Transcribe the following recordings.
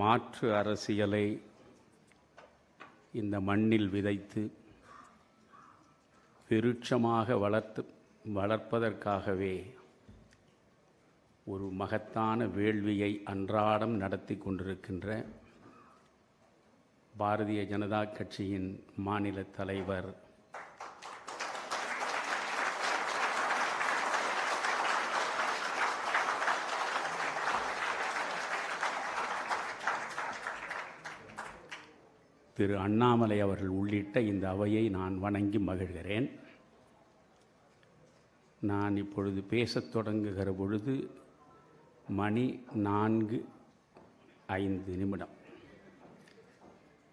மாற்று அரசியலை இந்த மண்ணில் விதைத்து விருட்சமாக வளர்த்து வளர்ப்பதற்காகவே ஒரு மகத்தான வேள்வியை அன்றாடம் நடத்தி கொண்டிருக்கின்ற பாரதிய ஜனதா கட்சியின் மாநில தலைவர் திரு அண்ணாமலை அவர்கள் உள்ளிட்ட இந்த அவையை நான் வணங்கி மகிழ்கிறேன். நான் இப்பொழுது பேசத் தொடங்குகிற பொழுது மணி நான்கு ஐந்து நிமிடம்.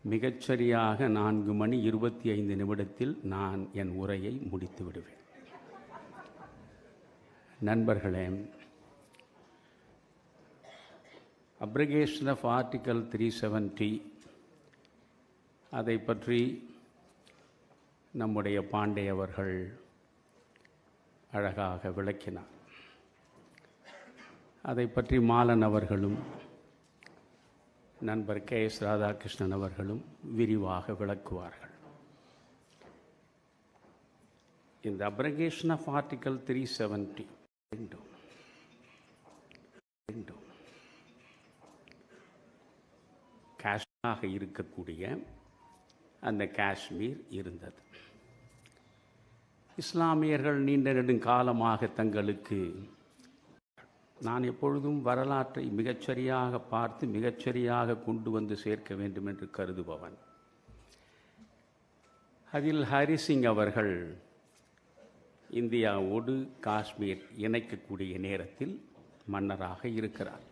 மிகச்சரியாக நான்கு மணி இருபத்தி ஐந்து நிமிடத்தில் நான் என் உரையை முடித்து விடுவேன். நண்பர்களே abrogation of article three seventy அதை பற்றி நம்முடைய பாண்டே அவர்கள் அழகாக விளக்கினார். அதை பற்றி மாலன் அவர்களும் நண்பர் கே எஸ் ராதாகிருஷ்ணன் அவர்களும் விரிவாக விளக்குவார்கள். இந்த abrogation of article three seventy ரெண்டும் ரெண்டும். கேஷாக இருக்கக்கூடிய அந்த காஷ்மீர் இருந்தது. இஸ்லாமியர்கள் நீண்ட நெடுங்காலமாக தங்களுக்கு நான் எப்பொழுதும் வரலாற்றை மிகச்சரியாக பார்த்து மிகச்சரியாக கொண்டு வந்து சேர்க்க வேண்டும் என்று கருதுபவன். அதில் ஹரிசிங் அவர்கள் இந்தியாவோடு காஷ்மீர் இணைக்கக்கூடிய நேரத்தில் மன்னராக இருக்கிறார்.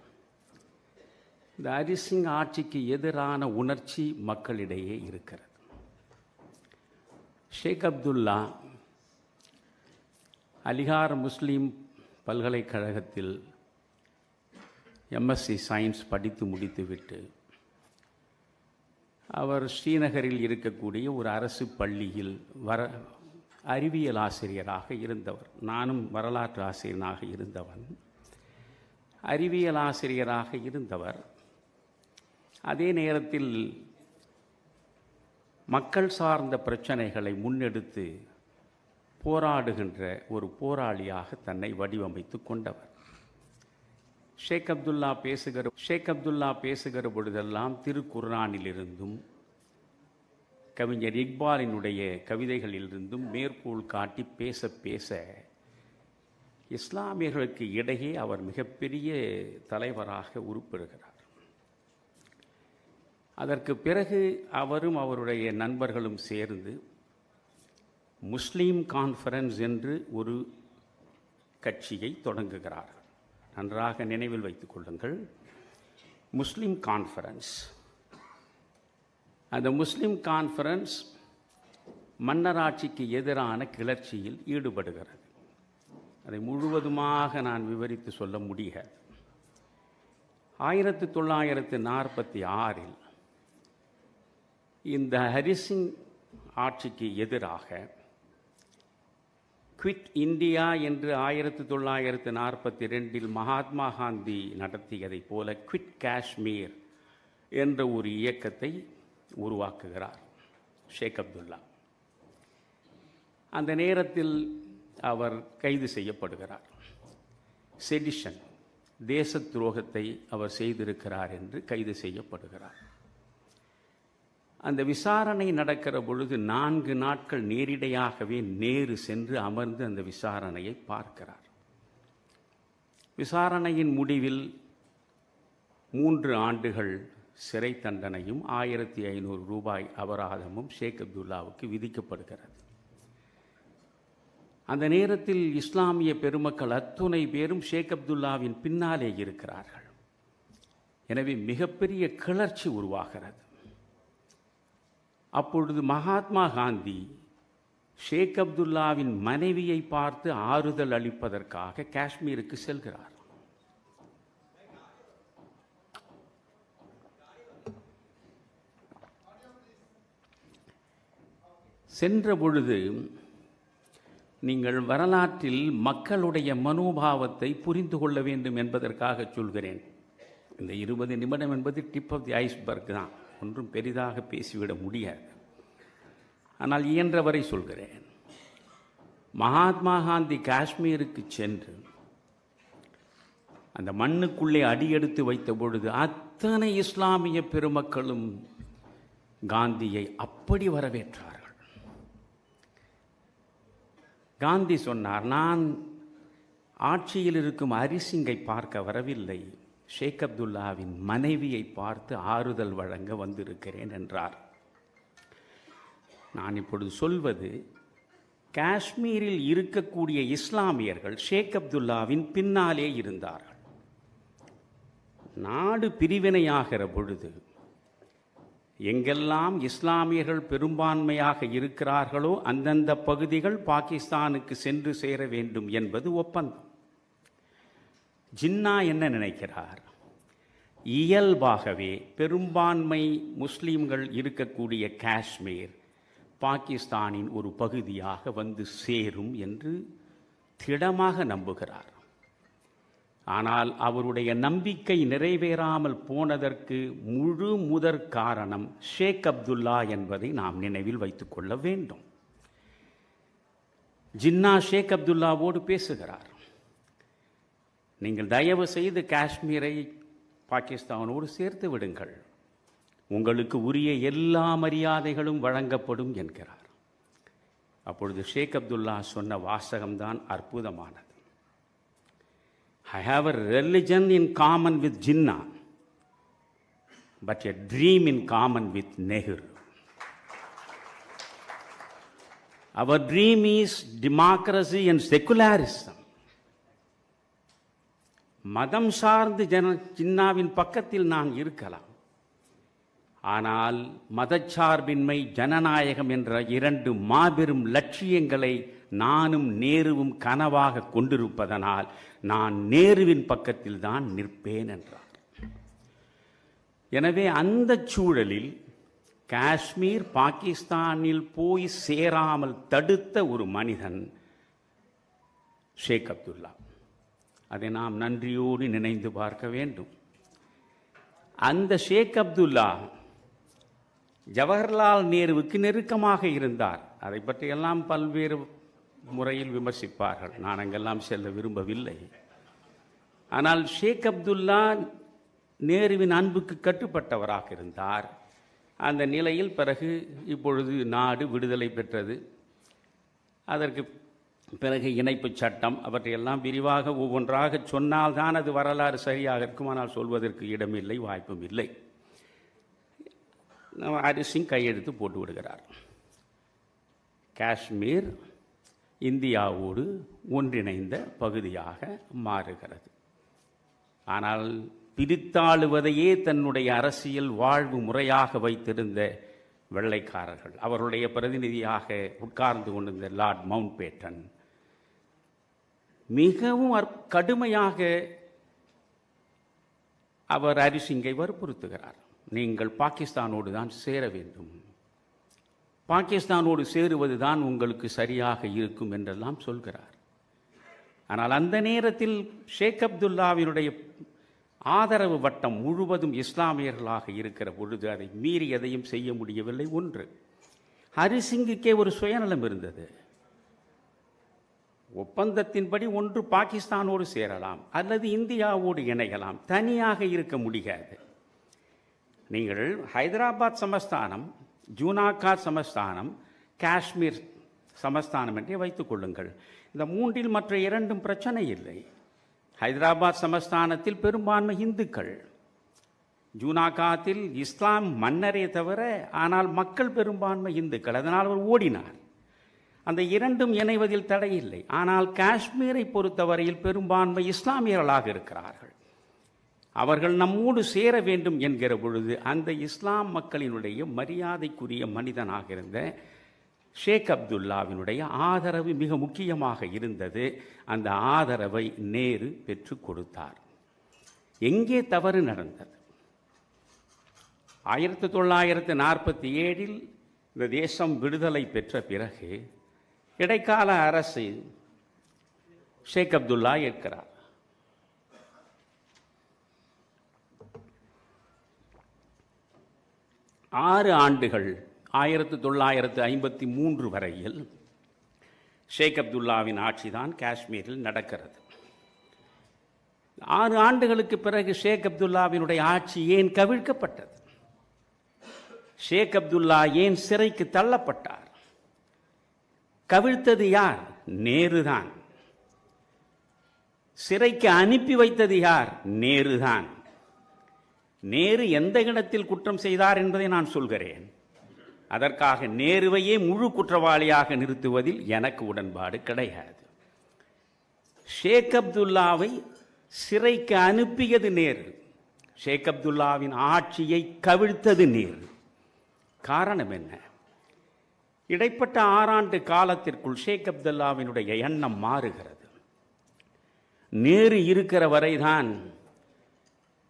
இந்த ஹரிசிங் ஆட்சிக்கு எதிரான உணர்ச்சி மக்களிடையே இருக்கிறது. ஷேக் அப்துல்லா அலிகார் முஸ்லீம் பல்கலைக்கழகத்தில் எம்எஸ்சி சயின்ஸ் படித்து முடித்துவிட்டு அவர் ஸ்ரீநகரில் இருக்கக்கூடிய ஒரு அரசு பள்ளியில் வர அறிவியல் ஆசிரியராக இருந்தவர். நானும் வரலாற்று ஆசிரியனாக இருந்தவன். அறிவியல் ஆசிரியராக இருந்தவர். அதே நேரத்தில் மக்கள் சார்ந்த பிரச்சனைகளை முன்னெடுத்து போராடுகின்ற ஒரு போராளியாக தன்னை வடிவமைத்து கொண்டவர். ஷேக் அப்துல்லா பேசுகிற ஷேக் அப்துல்லா பேசுகிற பொழுதெல்லாம் திருக்குர்ஆனிலிருந்தும் கவிஞர் இக்பாலினுடைய கவிதைகளிலிருந்தும் மேற்கோள் காட்டி பேச பேச இஸ்லாமியர்களுக்கு இடையே அவர் மிகப்பெரிய தலைவராக உருப்பெறுகிறார். அதற்கு பிறகு அவரும் அவருடைய நண்பர்களும் சேர்ந்து முஸ்லீம் கான்ஃபரன்ஸ் என்று ஒரு கட்சியை தொடங்குகிறார்கள். நன்றாக நினைவில் வைத்துக் கொள்ளுங்கள். முஸ்லீம் கான்ஃபரன்ஸ் அந்த முஸ்லீம் கான்ஃபரன்ஸ் மன்னராட்சிக்கு எதிரான கிளர்ச்சியில் ஈடுபடுகிறது. அதை முழுவதுமாக நான் விவரித்து சொல்ல முடியாது ஆயிரத்தி தொள்ளாயிரத்து நாற்பத்தி ஆறில் இந்த ஹரிசிங் ஆட்சிக்கு எதிராக குவிட் இந்தியா என்று ஆயிரத்தி தொள்ளாயிரத்து நாற்பத்தி ரெண்டில் மகாத்மா காந்தி நடத்தியதைப் போல குவிட் காஷ்மீர் என்ற ஒரு இயக்கத்தை உருவாக்குகிறார் ஷேக் அப்துல்லா. அந்த நேரத்தில் அவர் கைது செய்யப்படுகிறார். செடிஷன் தேச துரோகத்தை அவர் செய்திருக்கிறார் என்று கைது செய்யப்படுகிறார். அந்த விசாரணை நடக்கிற பொழுது நான்கு நாட்கள் நேரிடையாகவே நேரு சென்று அமர்ந்து அந்த விசாரணையை பார்க்கிறார். விசாரணையின் முடிவில் மூன்று ஆண்டுகள் சிறை தண்டனையும் ஆயிரத்தி ஐநூறு ரூபாய் அபராதமும் ஷேக் அப்துல்லாவுக்கு விதிக்கப்படுகிறது. அந்த நேரத்தில் இஸ்லாமிய பெருமக்கள் அத்துணை பேரும் ஷேக் அப்துல்லாவின் பின்னாலே இருக்கிறார்கள். எனவே மிகப்பெரிய கிளர்ச்சி உருவாகிறது. அப்பொழுது மகாத்மா காந்தி ஷேக் அப்துல்லாவின் மனைவியை பார்த்து ஆறுதல் அளிப்பதற்காக காஷ்மீருக்கு செல்கிறார். சென்ற பொழுது நீங்கள் வரலாற்றில் மக்களுடைய மனோபாவத்தை புரிந்து கொள்ள வேண்டும் என்பதற்காக சொல்கிறேன். இந்த இருபது நிமிடம் என்பது டிப் ஆஃப் தி ஐஸ்பர்க் தான். ஒன்றும் பெரிதாக பேசிவிட முடியாது. ஆனால் இயன்றவரை சொல்கிறேன். மகாத்மா காந்தி காஷ்மீருக்கு சென்று அந்த மண்ணுக்குள்ளே அடியெடுத்து வைத்த பொழுது அத்தனை இஸ்லாமிய பெருமக்களும் காந்தியை அப்படி வரவேற்றார்கள். காந்தி சொன்னார் நான் ஆட்சியில் இருக்கும் அரிசிங்கை பார்க்க வரவில்லை. ஷேக் அப்துல்லாவின் மனைவியை பார்த்து ஆறுதல் வழங்க வந்திருக்கிறேன் என்றார். நான் இப்பொழுது சொல்வது காஷ்மீரில் இருக்கக்கூடிய இஸ்லாமியர்கள் ஷேக் அப்துல்லாவின் பின்னாலே இருந்தார்கள். நாடு பிரிவினையாகிற பொழுது எங்கெல்லாம் இஸ்லாமியர்கள் பெரும்பான்மையாக இருக்கிறார்களோ அந்தந்த பகுதிகள் பாகிஸ்தானுக்கு சென்று சேர வேண்டும் என்பது ஒப்பந்தம். ஜின்னா என்ன நினைக்கிறார்? இயல்பாகவே பெரும்பான்மை முஸ்லீம்கள் இருக்கக்கூடிய காஷ்மீர் பாகிஸ்தானின் ஒரு பகுதியாக வந்து சேரும் என்று திடமாக நம்புகிறார். ஆனால் அவருடைய நம்பிக்கை நிறைவேறாமல் போனதற்கு முழு முதற் காரணம் ஷேக் அப்துல்லா என்பதை நாம் நினைவில் வைத்துக்கொள்ள வேண்டும். ஜின்னா ஷேக் அப்துல்லாவோடு பேசுகிறார். நீங்கள் தயவு செய்து காஷ்மீரை பாகிஸ்தானோடு சேர்த்து விடுங்கள் உங்களுக்கு உரிய எல்லா மரியாதைகளும் வழங்கப்படும் என்கிறார் அப்பொழுது ஷேக் அப்துல்லா சொன்ன வாசகம்தான் அற்புதமானது I have a religion in common with Jinnah but a dream in common with Nehru our dream is democracy and secularism மதம் சார்ந்து ஜன ஜின்னாவின் பக்கத்தில் நான் இருக்கலாம். ஆனால் மதச்சார்பின்மை ஜனநாயகம் என்ற இரண்டு மாபெரும் லட்சியங்களை நானும் நேருவும் கனவாக கொண்டிருப்பதனால் நான் நேருவின் பக்கத்தில் தான் நிற்பேன் என்றார். எனவே அந்த சூழலில் காஷ்மீர் பாகிஸ்தானில் போய் சேராமல் தடுத்த ஒரு மனிதன் ஷேக் அப்துல்லா. அதை நாம் நன்றியோடு நினைந்து பார்க்க வேண்டும். அந்த ஷேக் அப்துல்லா ஜவஹர்லால் நேருவுக்கு நெருக்கமாக இருந்தார். அதை பற்றியெல்லாம் பல்வேறு முறையில் விமர்சிப்பார்கள். நான் அங்கெல்லாம் செல்ல விரும்பவில்லை. ஆனால் ஷேக் அப்துல்லா நேருவின் அன்புக்கு கட்டுப்பட்டவராக இருந்தார். அந்த நிலையில் பிறகு இப்பொழுது நாடு விடுதலை பெற்றது. அதற்கு பிறகு இணைப்பு சட்டம் அவற்றையெல்லாம் விரிவாக ஒவ்வொன்றாக சொன்னால்தான் அது வரலாறு சரியாக இருக்கும். ஆனால் சொல்வதற்கு இடமில்லை வாய்ப்பும் இல்லை. ஹரிசிங் கையெழுத்து போட்டு விடுகிறார். காஷ்மீர் இந்தியாவோடு ஒன்றிணைந்த பகுதியாக மாறுகிறது. ஆனால் பிரித்தாளுவதையே தன்னுடைய அரசியல் வாழ்வு முறையாக வைத்திருந்த வெள்ளைக்காரர்கள் அவருடைய பிரதிநிதியாக உட்கார்ந்து கொண்டிருந்த லார்ட் மவுண்ட் பேட்டன் மிகவும் அற்- கடுமையாக அவர் ஹரிசிங்கை வற்புறுத்துகிறார். நீங்கள் பாகிஸ்தானோடு தான் சேர வேண்டும். பாகிஸ்தானோடு சேருவது தான் உங்களுக்கு சரியாக இருக்கும் என்றெல்லாம் சொல்கிறார். ஆனால் அந்த நேரத்தில் ஷேக் அப்துல்லாவினுடைய ஆதரவு வட்டம் முழுவதும் இஸ்லாமியர்களாக இருக்கிற பொழுது அதை மீறி எதையும் செய்ய முடியவில்லை. ஒன்று ஹரிசிங்குக்கே ஒரு சுயநலம் இருந்தது. ஒப்பந்தத்தின்படி ஒன்று பாகிஸ்தானோடு சேரலாம் அல்லது இந்தியாவோடு இணையலாம். தனியாக இருக்க முடியாது. நீங்கள் ஹைதராபாத் சமஸ்தானம் ஜூனாக்கா சமஸ்தானம் காஷ்மீர் சமஸ்தானம் என்றே வைத்துக் கொள்ளுங்கள். இந்த மூன்றில் மற்ற இரண்டும் பிரச்சனை இல்லை. ஹைதராபாத் சமஸ்தானத்தில் பெரும்பான்மை இந்துக்கள். ஜூனாகாத்தில் இஸ்லாம் மன்னரே தவிர ஆனால் மக்கள் பெரும்பான்மை இந்துக்கள். அதனால் அவர் ஓடினார். அந்த இரண்டும் இணைவதில் தடையில்லை ஆனால் காஷ்மீரை பொறுத்தவரையில் பெரும்பான்மை இஸ்லாமியர்களாக இருக்கிறார்கள். அவர்கள் நம்மோடு சேர வேண்டும் என்கிற பொழுது அந்த இஸ்லாம் மக்களினுடைய மரியாதைக்குரிய மனிதனாக இருந்த ஷேக் அப்துல்லாவினுடைய ஆதரவு மிக முக்கியமாக இருந்தது. அந்த ஆதரவை நேரு பெற்றுக் கொடுத்தார். எங்கே தவறு நடந்தது? ஆயிரத்தி தொள்ளாயிரத்து நாற்பத்தி ஏழில் இந்த தேசம் விடுதலை பெற்ற பிறகு இடைக்கால அரசு ஷேக் அப்துல்லா இருக்கிறார். ஆறு ஆண்டுகள் ஆயிரத்து தொள்ளாயிரத்து ஐம்பத்தி மூன்று வரையில் ஷேக் அப்துல்லாவின் ஆட்சிதான் காஷ்மீரில் நடக்கிறது. ஆறு ஆண்டுகளுக்கு பிறகு ஷேக் அப்துல்லாவினுடைய ஆட்சி ஏன் கவிழ்க்கப்பட்டது? ஷேக் அப்துல்லா ஏன் சிறைக்கு தள்ளப்பட்டார்? கவிழ்த்தது யார்? நேருதான். சிறைக்கு அனுப்பி வைத்தது யார்? நேருதான். நேரு எந்த இடத்தில் குற்றம் செய்தார் என்பதை நான் சொல்கிறேன். அதற்காக நேருவையே முழு குற்றவாளியாக நிறுத்துவதில் எனக்கு உடன்பாடு கிடையாது. ஷேக் அப்துல்லாவை சிறைக்கு அனுப்பியது நேரு. ஷேக் அப்துல்லாவின் ஆட்சியை கவிழ்த்தது நேரு. காரணம் என்ன? இடைப்பட்ட ஆறாண்டு காலத்திற்குள் ஷேக் அப்துல்லாவினுடைய எண்ணம் மாறுகிறது. நேரு இருக்கிற வரைதான்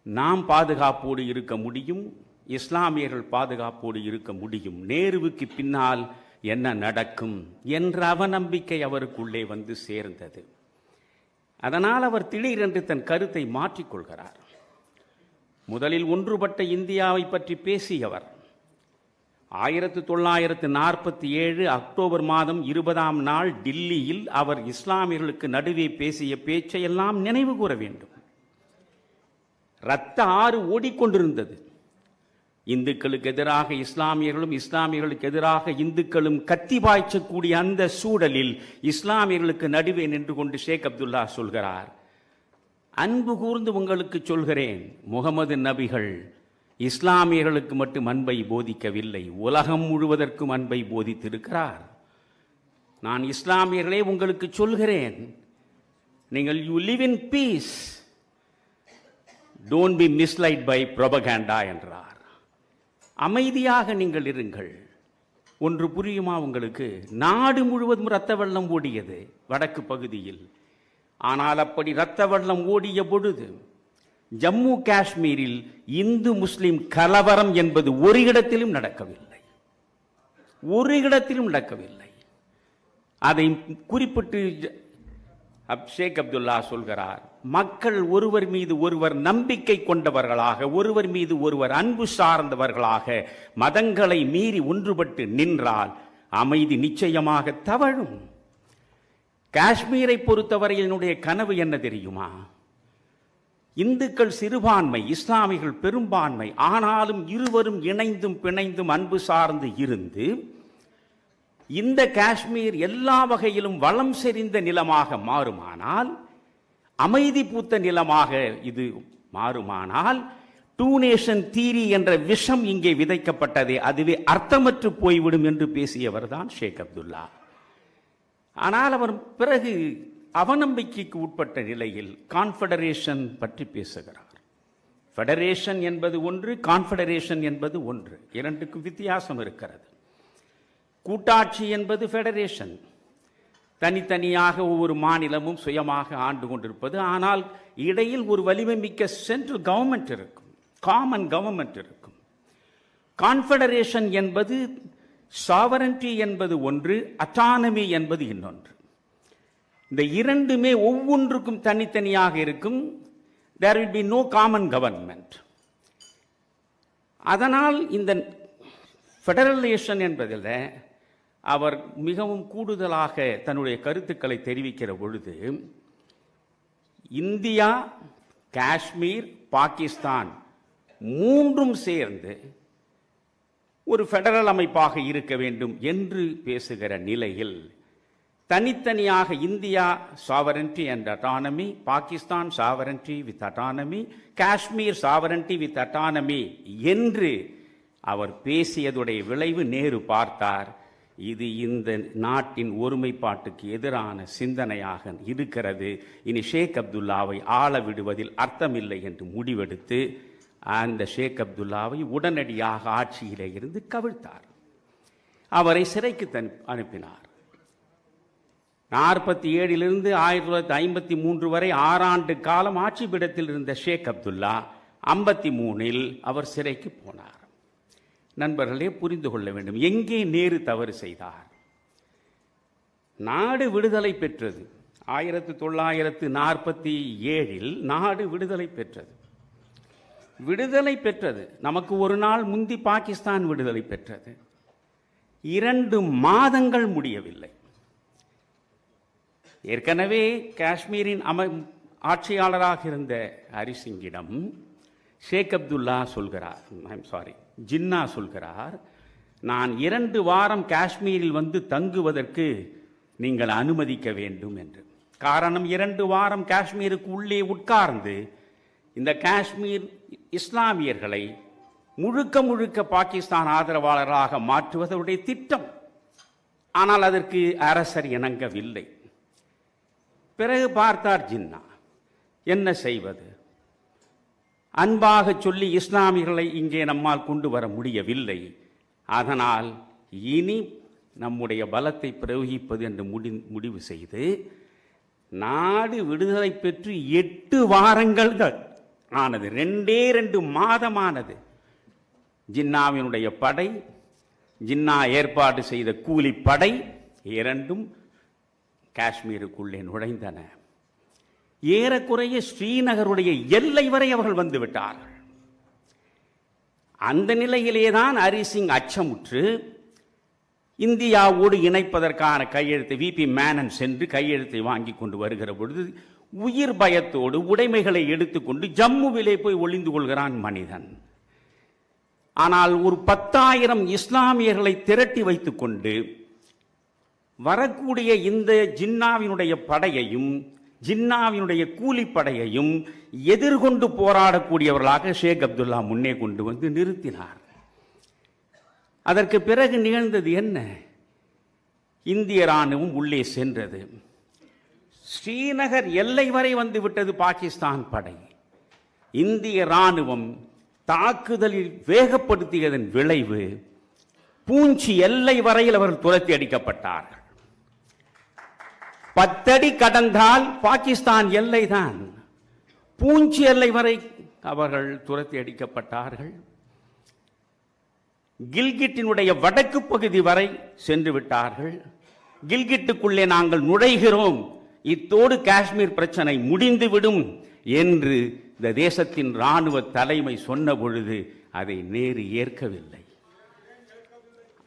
நாம் பாதுகாப்போடு இருக்க முடியும் இஸ்லாமியர்கள் பாதுகாப்போடு இருக்க முடியும். நேருவுக்கு பின்னால் என்ன நடக்கும் என்ற அவநம்பிக்கை அவருக்குள்ளே வந்து சேர்ந்தது. அதனால் அவர் திடீரென்று தன் கருத்தை மாற்றிக்கொள்கிறார். முதலில் ஒன்றுபட்ட இந்தியாவை பற்றி பேசியவர். ஆயிரத்து தொள்ளாயிரத்து நாற்பத்தி ஏழு அக்டோபர் மாதம் இருபதாம் நாள் டில்லியில் அவர் இஸ்லாமியர்களுக்கு நடுவே பேசிய பேச்சையெல்லாம் நினைவு கூற வேண்டும். இரத்த ஆறு ஓடிக்கொண்டிருந்தது. இந்துக்களுக்கு எதிராக இஸ்லாமியர்களும் இஸ்லாமியர்களுக்கு எதிராக இந்துக்களும் கத்தி பாய்ச்சக்கூடிய அந்த சூழலில் இஸ்லாமியர்களுக்கு நடுவே நின்று கொண்டு ஷேக் அப்துல்லா சொல்கிறார். அன்பு கூர்ந்து உங்களுக்கு சொல்கிறேன் முகமது நபிகள் இஸ்லாமியர்களுக்கு மட்டும் அன்பை போதிக்கவில்லை. உலகம் முழுவதற்கும் அன்பை போதித்திருக்கிறார். நான் இஸ்லாமியர்களே உங்களுக்கு சொல்கிறேன். நீங்கள் you live in peace don't be misled by propaganda என்றார். அமைதியாக நீங்கள் இருங்கள். ஒன்று புரியுமா உங்களுக்கு? நாடு முழுவதும் இரத்த வெள்ளம் ஓடியது வடக்கு பகுதியில். ஆனால் அப்படி இரத்த வெள்ளம் ஓடிய பொழுது ஜம்மு காஷ்மீரில் இந்து முஸ்லிம் கலவரம் என்பது ஒரு இடத்திலும் நடக்கவில்லை. ஒரு இடத்திலும் நடக்கவில்லை. அதை குறிப்பிட்டு ஷேக் அப்துல்லா சொல்கிறார் மக்கள் ஒருவர் மீது ஒருவர் நம்பிக்கை கொண்டவர்களாக ஒருவர் மீது ஒருவர் அன்பு சார்ந்தவர்களாக மதங்களை மீறி ஒன்றுபட்டு நின்றால் அமைதி நிச்சயமாக தவழும். காஷ்மீரை பொறுத்தவரையினுடைய கனவு என்ன தெரியுமா? இந்துக்கள் சிறுபான்மை இஸ்லாமிகள் பெரும்பான்மை ஆனாலும் இருவரும் இணைந்தும் பிணைந்தும் அன்பு சார்ந்து இருந்து இந்த காஷ்மீர் எல்லா வகையிலும் வளம் செறிந்த நிலமாக மாறுமானால் அமைதி பூத்த நிலமாக இது மாறுமானால் டூ நேஷன் தீரி என்ற விஷம் இங்கே விதைக்கப்பட்டதே அதுவே அர்த்தமற்று போய்விடும் என்று பேசியவர் தான் ஷேக் அப்துல்லா. ஆனால் அவர் பிறகு அவநம்பிக்கைக்கு உட்பட்ட நிலையில் கான்ஃபெடரேஷன் பற்றி பேசுகிறார். ஃபெடரேஷன் என்பது ஒன்று கான்ஃபெடரேஷன் என்பது ஒன்று. இரண்டுக்கும் வித்தியாசம் இருக்கிறது. கூட்டாட்சி என்பது ஃபெடரேஷன். தனித்தனியாக ஒவ்வொரு மாநிலமும் சுயமாக ஆண்டு கொண்டிருப்பது. ஆனால் இடையில் ஒரு வலிமை மிக்க சென்ட்ரல் கவர்மெண்ட் இருக்கும். காமன் கவர்மெண்ட் இருக்கும். கான்ஃபெடரேஷன் என்பது சாவரன்டி என்பது ஒன்று அட்டானமி என்பது இன்னொன்று. இந்த இரண்டுமே ஒவ்வொன்றுக்கும் தனித்தனியாக இருக்கும். There will be no common government அதனால் இந்த ஃபெடரலேஷன் என்பதில் அவர் மிகவும் கூடுதலாக தன்னுடைய கருத்துக்களை தெரிவிக்கிற பொழுது இந்தியா காஷ்மீர் பாகிஸ்தான் மூன்றும் சேர்ந்து ஒரு ஃபெடரல் அமைப்பாக இருக்க வேண்டும் என்று பேசுகிற நிலையில் தனித்தனியாக India sovereignty and autonomy Pakistan sovereignty with autonomy Kashmir sovereignty with autonomy என்று அவர் பேசியதுடைய விளைவு நேரு பார்த்தார். இது இந்த நாட்டின் ஒருமைப்பாட்டுக்கு எதிரான சிந்தனையாக இருக்கிறது. இனி ஷேக் அப்துல்லாவை ஆள விடுவதில் அர்த்தமில்லை என்று முடிவெடுத்து அந்த ஷேக் அப்துல்லாவை உடனடியாக ஆட்சியிலே இருந்து கவிழ்த்தார். அவரை சிறைக்கு தன் அனுப்பினார். நாற்பத்தி ஏழிலிருந்து ஆயிரத்தி தொள்ளாயிரத்தி ஐம்பத்தி மூன்று வரை ஆறாண்டு காலம் ஆட்சி பீடத்தில் இருந்த ஷேக் அப்துல்லா ஐம்பத்தி மூணில் அவர் சிறைக்கு போனார். நண்பர்களே புரிந்து கொள்ள வேண்டும். எங்கே நேரு தவறு செய்தார்? நாடு விடுதலை பெற்றது. ஆயிரத்தி தொள்ளாயிரத்து நாற்பத்தி ஏழில் நாடு விடுதலை பெற்றது. விடுதலை பெற்றது. நமக்கு ஒரு நாள் முந்தி பாகிஸ்தான் விடுதலை பெற்றது. இரண்டு மாதங்கள் முடியவில்லை. ஏற்கனவே காஷ்மீரின் அம ஆட்சியாளராக இருந்த ஹரிசிங்கிடம் ஷேக் அப்துல்லா சொல்கிறார். ஐம் சாரி ஜின்னா சொல்கிறார் நான் இரண்டு வாரம் காஷ்மீரில் வந்து தங்குவதற்கு நீங்கள் அனுமதிக்க வேண்டும் என்று. காரணம் இரண்டு வாரம் காஷ்மீருக்கு உள்ளே உட்கார்ந்து இந்த காஷ்மீர் இஸ்லாமியர்களை முழுக்க முழுக்க பாகிஸ்தான் ஆதரவாளராக மாற்றுவதனுடைய திட்டம். ஆனால் அதற்கு அரசர் இணங்கவில்லை. பிறகு பார்த்தார் ஜின்னா. என்ன செய்வது? அன்பாக சொல்லி இஸ்லாமியர்களை இங்கே நம்மால் கொண்டு வர முடியவில்லை. அதனால் இனி நம்முடைய பலத்தை பிரயோகிப்பது என்று முடி முடிவு செய்து நாடு விடுதலை பெற்று எட்டு வாரங்கள் ஆனது. ரெண்டே ரெண்டு மாதமானது. ஜின்னாவினுடைய படை ஜின்னா ஏற்பாடு செய்த கூலிப்படை இரண்டும் காஷ்மீருக்குள்ளே நுழைந்தன. ஏறக்குறைய ஸ்ரீநகருடைய எல்லை வரை அவர்கள் வந்து விட்டார்கள். அந்த நிலையிலேதான் ஹரிசிங் அச்சமுற்று இந்தியாவோடு இணைப்பதற்கான கையெழுத்தை விபி மேனன் சென்று கையெழுத்தை வாங்கி கொண்டு வருகிற பொழுது உயிர் பயத்தோடு உடைமைகளை எடுத்துக்கொண்டு ஜம்முவிலே போய் ஒளிந்து கொள்கிறான் மனிதன். ஆனால் ஒரு பத்தாயிரம் இஸ்லாமியர்களை திரட்டி வைத்துக்கொண்டு வரக்கூடிய இந்த ஜின்னாவினுடைய படையையும் ஜின்னாவினுடைய கூலிப்படையையும் எதிர்கொண்டு போராடக்கூடியவர்களாக ஷேக் அப்துல்லா முன்னே கொண்டு வந்து நிறுத்தினார். அதற்கு பிறகு நிகழ்ந்தது என்ன? இந்திய ராணுவம் உள்ளே சென்றது. ஸ்ரீநகர் எல்லை வரை வந்து விட்டது பாகிஸ்தான் படை. இந்திய ராணுவம் தாக்குதலில் வேகப்படுத்தியதன் விளைவு பூஞ்சி எல்லை வரையில் அவர்கள் துரத்தி அடிக்கப்பட்டார்கள். பத்தடி கடந்தால் பாகிஸ்தான் எல்லைதான். பூஞ்சி எல்லை வரை அவர்கள் துரத்தி அடிக்கப்பட்டார்கள். கில்கிட்டினுடைய வடக்கு பகுதி வரை சென்று விட்டார்கள். கில்கிட்டுக்குள்ளே நாங்கள் நுழைகிறோம். இத்தோடு காஷ்மீர் பிரச்சனை முடிந்துவிடும் என்று இந்த தேசத்தின் ராணுவ தலைமை சொன்ன பொழுது அதை நேரு ஏற்கவில்லை.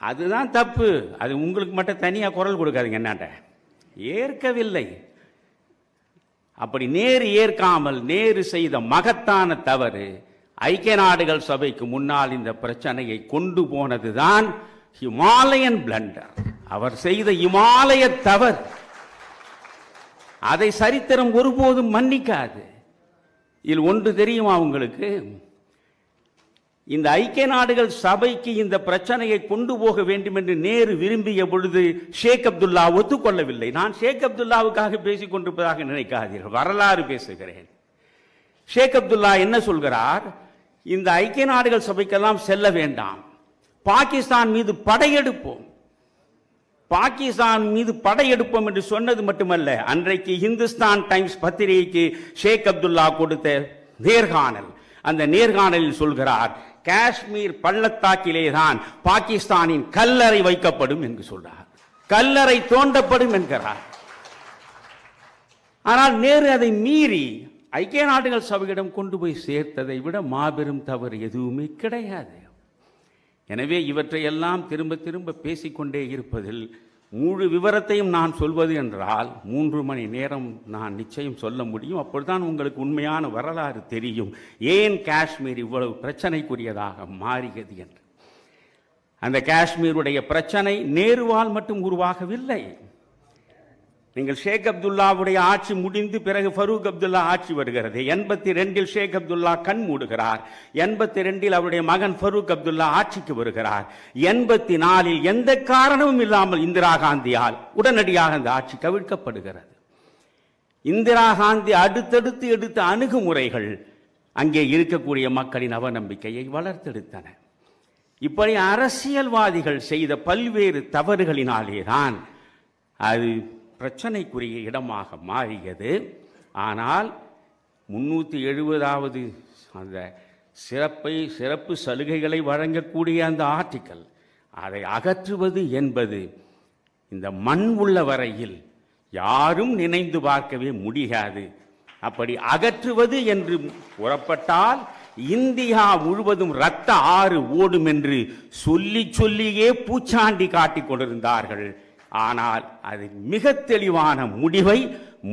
அதுதான் தப்பு. அது உங்களுக்கு மட்டும் தனியாக குரல் கொடுக்காதீங்க என்னாண்ட ஏற்கவில்லை. அப்படி நேரு ஏற்காமல் நேரு செய்த மகத்தான தவறு ஐக்கிய நாடுகள் சபைக்கு முன்னால் இந்த பிரச்சனையை கொண்டு போனதுதான் ஹிமாலயன் பிளண்டர் அவர் செய்த இமாலய தவறு. அதை சரித்திரம் ஒருபோதும் மன்னிக்காது. இதில் ஒன்று தெரியுமா உங்களுக்கு? இந்த ஐக்கிய நாடுகள் சபைக்கு இந்த பிரச்சனையை கொண்டு போக வேண்டும் என்று நேரு விரும்பிய பொழுது ஷேக் அப்துல்லா ஒத்துக்கொள்ளவில்லை. நான் ஷேக் அப்துல்லாவுக்காக பேசிக் கொண்டிருப்பதாக நினைக்காதீர்கள். வரலாறு பேசுகிறேன். ஷேக் அப்துல்லா என்ன சொல்கிறார்? இந்த ஐக்கிய நாடுகள் சபைக்கெல்லாம் செல்ல வேண்டாம். பாகிஸ்தான் மீது படையெடுப்போம். பாகிஸ்தான் மீது படையெடுப்போம் என்று சொன்னது மட்டுமல்ல அன்றைக்கு இந்துஸ்தான் டைம்ஸ் பத்திரிகைக்கு ஷேக் அப்துல்லா கொடுத்த நேர்காணல். அந்த நேர்காணலில் சொல்கிறார் காஷ்மீர் பள்ளத்தாக்கிலே தான் பாகிஸ்தானின் கல்லறை வைக்கப்படும் என்று சொல்றார். கல்லறை தோண்டப்படும் என்கிறார். ஆனால் நேரு அதை மீறி ஐக்கிய நாடுகள் சபையிடம் கொண்டு போய் சேர்த்ததை விட மாபெரும் தவறு எதுவுமே கிடையாது. எனவே இவற்றையெல்லாம் திரும்ப திரும்ப பேசிக்கொண்டே இருப்பதில் முழு விவரத்தையும் நான் சொல்வது என்றால் மூன்று மணி நேரம் நான் நிச்சயம் சொல்ல முடியும். அப்பொழுதுதான் உங்களுக்கு உண்மையான வரலாறு தெரியும். ஏன் காஷ்மீர் இவ்வளவு பிரச்சனைக்குரியதாக மாறியது என்று? அந்த காஷ்மீருடைய பிரச்சனை நேருவால் மட்டும் உருவாகவில்லை. நீங்கள் ஷேக் அப்துல்லாவுடைய ஆட்சி முடிந்து பிறகு ஃபரூக் அப்துல்லா ஆட்சி வருகிறது. எண்பத்தி ரெண்டில் ஷேக் அப்துல்லா கண் மூடுகிறார். எண்பத்தி ரெண்டில் அவருடைய மகன் ஃபரூக் அப்துல்லா ஆட்சிக்கு வருகிறார். எண்பத்தி நாலில் எந்த காரணமும் இல்லாமல் இந்திரா காந்தியால் உடனடியாக அந்த ஆட்சி கவிழ்க்கப்படுகிறது. இந்திரா காந்தி அடுத்தடுத்து எடுத்த அணுகுமுறைகள் அங்கே இருக்கக்கூடிய மக்களின் அவநம்பிக்கையை வளர்த்தெடுத்தன. இப்படி அரசியல்வாதிகள் செய்த பல்வேறு தவறுகளினாலே தான் அது பிரச்சனைக்குரிய இடமாக மாறியது. ஆனால் முன்னூற்றி எழுபதாவது அந்த சிறப்பை சிறப்பு சலுகைகளை வழங்கக்கூடிய அந்த ஆர்டிக்கல் அதை அகற்றுவது என்பது இந்த மண் உள்ள வரையில் யாரும் நினைந்து பார்க்கவே முடியாது. அப்படி அகற்றுவது என்று புறப்பட்டால் இந்தியா முழுவதும் ரத்த ஆறு ஓடும் என்று சொல்லி சொல்லியே பூச்சாண்டி காட்டிக் கொண்டிருந்தார்கள். ஆனால் அது மிக தெளிவான முடிவை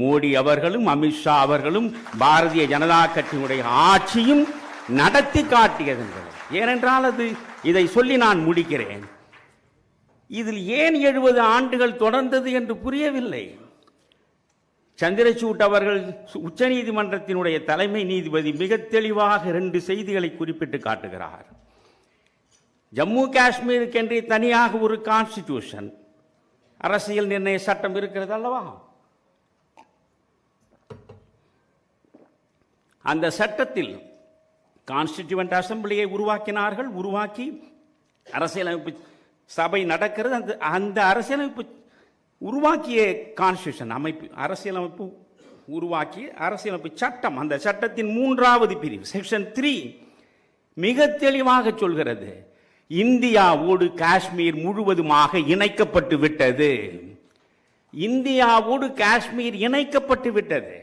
மோடி அவர்களும் அமித்ஷா அவர்களும் பாரதிய ஜனதா கட்சியினுடைய ஆட்சியும் நடத்தி காட்டியதென்றது ஏனென்றால் அது இதை சொல்லி நான் முடிக்கிறேன். இதில் ஏன் எழுபது ஆண்டுகள் தொடர்ந்தது என்று புரியவில்லை? சந்திரசூட் அவர்கள் உச்சநீதிமன்றத்தினுடைய தலைமை நீதிபதி மிக தெளிவாக இரண்டு செய்திகளை குறிப்பிட்டு காட்டுகிறார். ஜம்மு காஷ்மீருக்கென்றே தனியாக ஒரு கான்ஸ்டிடியூஷன் அரசியல் நிர்ணய சட்டம் இருக்கிறது அல்லவா? அந்த சட்டத்தில் கான்ஸ்டிடியூவன்ட் அசம்பிளியை உருவாக்கினார்கள் உருவாக்கி அரசியலமைப்பு சபை நடக்கிறது. அந்த அந்த அரசியலமைப்பு உருவாக்கிய கான்ஸ்டியூஷன் அமைப்பு அரசியலமைப்பு உருவாக்கிய அரசியலமைப்பு சட்டம். அந்த சட்டத்தின் மூன்றாவது பிரிவு செக்ஷன் த்ரீ மிக தெளிவாக சொல்கிறது. இந்தியாவோடு காஷ்மீர் முழுவதுமாக இணைக்கப்பட்டு விட்டது. இந்தியாவோடு காஷ்மீர் இணைக்கப்பட்டு விட்டது.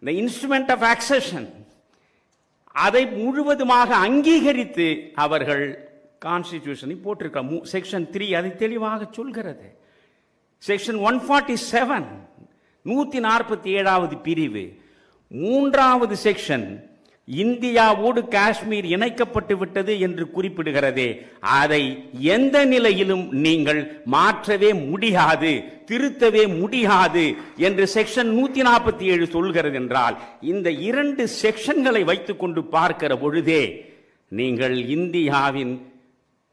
இந்த இன்ஸ்ட்ருமெண்ட் ஆஃப் ஆக்சஷன் அதை முழுவதுமாக அங்கீகரித்து அவர்கள் கான்ஸ்டிடியூஷனை போட்டிருக்க செக்ஷன் த்ரீ அதை தெளிவாக சொல்கிறது. செக்ஷன் ஒன் ஃபார்ட்டி செவன் நூற்றி நாற்பத்தி ஏழாவது பிரிவு. மூன்றாவது செக்ஷன் இந்தியாவோடு காஷ்மீர் இணைக்கப்பட்டு விட்டது என்று குறிப்பிடுகிறதே. அதை எந்த நிலையிலும் நீங்கள் மாற்றவே முடியாது திருத்தவே முடியாது என்று செக்ஷன் நூத்தி நாற்பத்தி ஏழு சொல்கிறது என்றால் இந்த இரண்டு செக்ஷன்களை வைத்துக்கொண்டு பார்க்கிற பொழுதே நீங்கள் இந்தியாவின்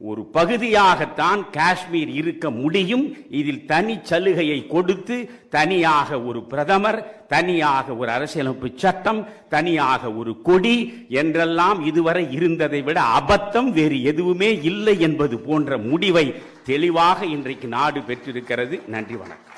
ஒரு பகுதியாகத்தான் காஷ்மீர் இருக்க முடியும். இதில் தனி சலுகையை கொடுத்து தனியாக ஒரு பிரதமர் தனியாக ஒரு அரசியலமைப்பு சட்டம் தனியாக ஒரு கொடி என்றெல்லாம் இதுவரை இருந்ததை விட அபத்தம் வேறு எதுவுமே இல்லை என்பது போன்ற முடிவை தெளிவாக இன்றைக்கு நாடு பெற்றிருக்கிறது. நன்றி வணக்கம்.